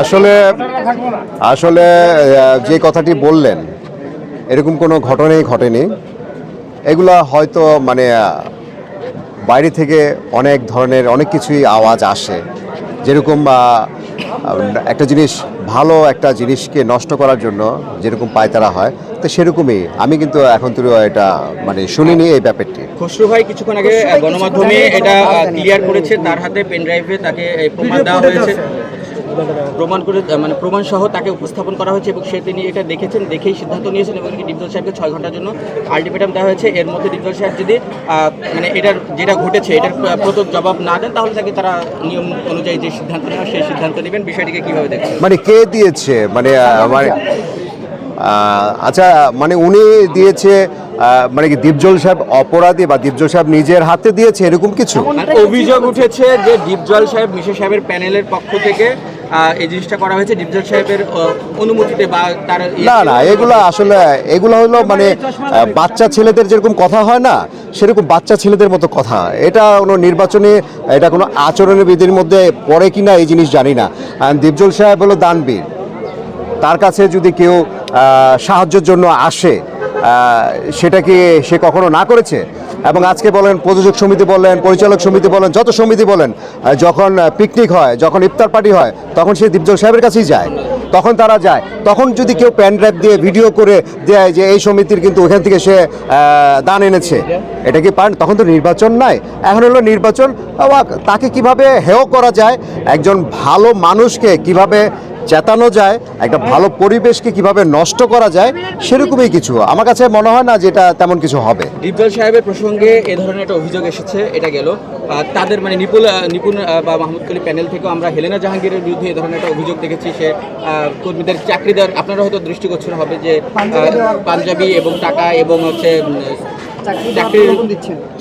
আসলে আসলে যে কথাটি বললেন এরকম কোনো ঘটনাই ঘটেনি। এগুলা হয়তো মানে বাইরে থেকে অনেক ধরনের অনেক কিছুই আওয়াজ আসে। যেরকম একটা জিনিস ভালো একটা জিনিসকে নষ্ট করার জন্য যেরকম পায়তারা হয় তো সেরকমই। আমি কিন্তু এখন তো এটা মানে শুনিনি এই ব্যাপারটি। খসরু ভাই কিছুক্ষণ আগে গণমাধ্যমে এটা ক্লিয়ার করেছে তার হাতে পেন ড্রাইভে তাকে প্রমাণ দেওয়া হয়েছে। প্রমাণ করে মানে প্রমাণ সহ তাকে উপস্থাপন করা হয়েছে এবং সে তিনি এটা দেখেছেন দেখেই সিদ্ধান্ত নিয়েছেন এবং ডিপজল সাহেবকে ছয় ঘণ্টার জন্য আলটিমেটাম দেওয়া হয়েছে। এর মধ্যে ডিপজল সাহেব যদি মানে এটার যেটা ঘটেছে এটার প্রথম জবাব না দেন তাহলে তাকে তারা নিয়ম অনুযায়ী যে সিদ্ধান্ত নেওয়া সেই সিদ্ধান্ত নেবেন। বিষয়টিকে কীভাবে দেখছেন? মানে কে দিয়েছে? মানে আহ, মানে আচ্ছা মানে উনি দিয়েছে আহ, মানে কি দীপজল সাহেব অপরাধী বা দীপজল সাহেব নিজের হাতে দিয়েছে এরকম কিছু? অভিযোগ উঠেছে যে দীপজল সাহেব মিশা সাহেবের প্যানেলের পক্ষ থেকে এই জিনিসটা করা হয়েছে ডিপজল সাহেবের অনুমতিতে বা তার ইয়ে না না এগুলো আসলে এগুলো হলো মানে বাচ্চা ছেলেদের যেরকম কথা হয় না সেরকম বাচ্চা ছেলেদের মতো কথা। এটা কোনো নির্বাচনে এটা কোনো আচরণের বিধির মধ্যে পড়ে কিনা এই জিনিস জানি না। আর দীপজল সাহেব হলো দানবীর। তার কাছে যদি কেউ সাহায্যের জন্য আসে সেটা কি সে কখনো না করেছে? এবং আজকে বলেন প্রযোজক সমিতি বলেন, পরিচালক সমিতি বলেন, যত সমিতি বলেন যখন পিকনিক হয়, যখন ইফতার পার্টি হয়, তখন সে দীপজল সাহেবের কাছেই যায়। তখন তারা যায়। তখন যদি কেউ প্যান ড্রাইভ দিয়ে ভিডিও করে দেয় যে এই সমিতির কিন্তু ওখান থেকে সে দান এনেছে, এটা কি পান? তখন তো নির্বাচন নাই। এখন হলো নির্বাচন। তাকে কীভাবে হেয় করা যায়? একজন ভালো মানুষকে কীভাবে চেতানো যায় একটা ভালো পরিবেশকে কীভাবে নষ্ট করা যায় সেরকমই কিছু। আমার কাছে মনে হয় না যে এটা তেমন কিছু হবে। ডিপজল সাহেবের প্রসঙ্গে এ ধরনের একটা অভিযোগ এসেছে এটা গেল। তাদের মানে নিপুণ আহ, নিপুণ বা মাহমুদ কলি প্যানেল থেকেও আমরা হেলেনা জাহাঙ্গীরের বিরুদ্ধে এ ধরনের একটা অভিযোগ দেখেছি সে কর্মীদের চাকরি দেওয়ার আপনারা হয়তো দৃষ্টিগোচর হবে যে পাঞ্জাবি এবং টাকা এবং হচ্ছে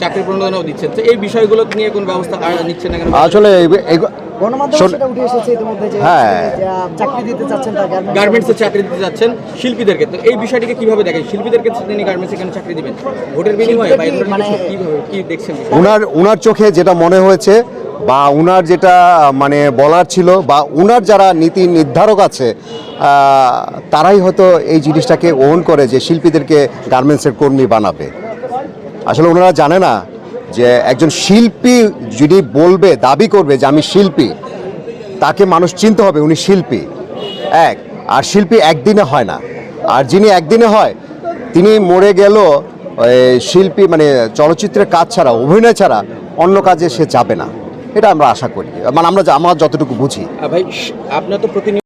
চাকরির প্রণোদনাও দিচ্ছেন। তো এই বিষয়গুলো নিয়ে কোন ব্যবস্থা নিচ্ছেন না কেন? আসলে এই- এই- গণমাধ্যমে শোন- সেটা উঠে এসেছে ইতিমধ্যে যে হ্যাঁ। যে, চাকরি দিতে চাচ্ছেন তাকে গার্মেন্টসে চাকরি দিতে যাচ্ছেন শিল্পীদেরকে তো এই বিষয়টিকে কীভাবে দেখেন শিল্পীদেরকে তিনি গার্মেন্টসে কেন চাকরি দিবেন ভোটের বিনিময়ে বা এই ধরনের মানে- কিছু কীভাবে কি দেখছেন বিষয়টা? উনার উনার চোখে যেটা মনে হয়েছে বা উনার যেটা মানে বলার ছিল বা উনার যারা নীতি নির্ধারক আছে তারাই হয়তো এই জিনিসটাকে ওন করে যে শিল্পীদেরকে গার্মেন্টসের কর্মী বানাবে আসলে ওনারা জানে না যে একজন শিল্পী যদি বলবে, দাবি করবে যে আমি শিল্পী, তাকে মানুষ চিনতে হবে উনি শিল্পী। এক, আর শিল্পী একদিনে হয় না। আর যিনি একদিনে হয়, তিনি মরে গেল শিল্পী মানে চলচ্চিত্রের কাজ ছাড়া, অভিনয় ছাড়া অন্য কাজে সে যাবে না। এটা আমরা আশা করি। মানে আমরা আমার যতটুকু বুঝি। ভাই, আপনার তো প্রতিনিয়ত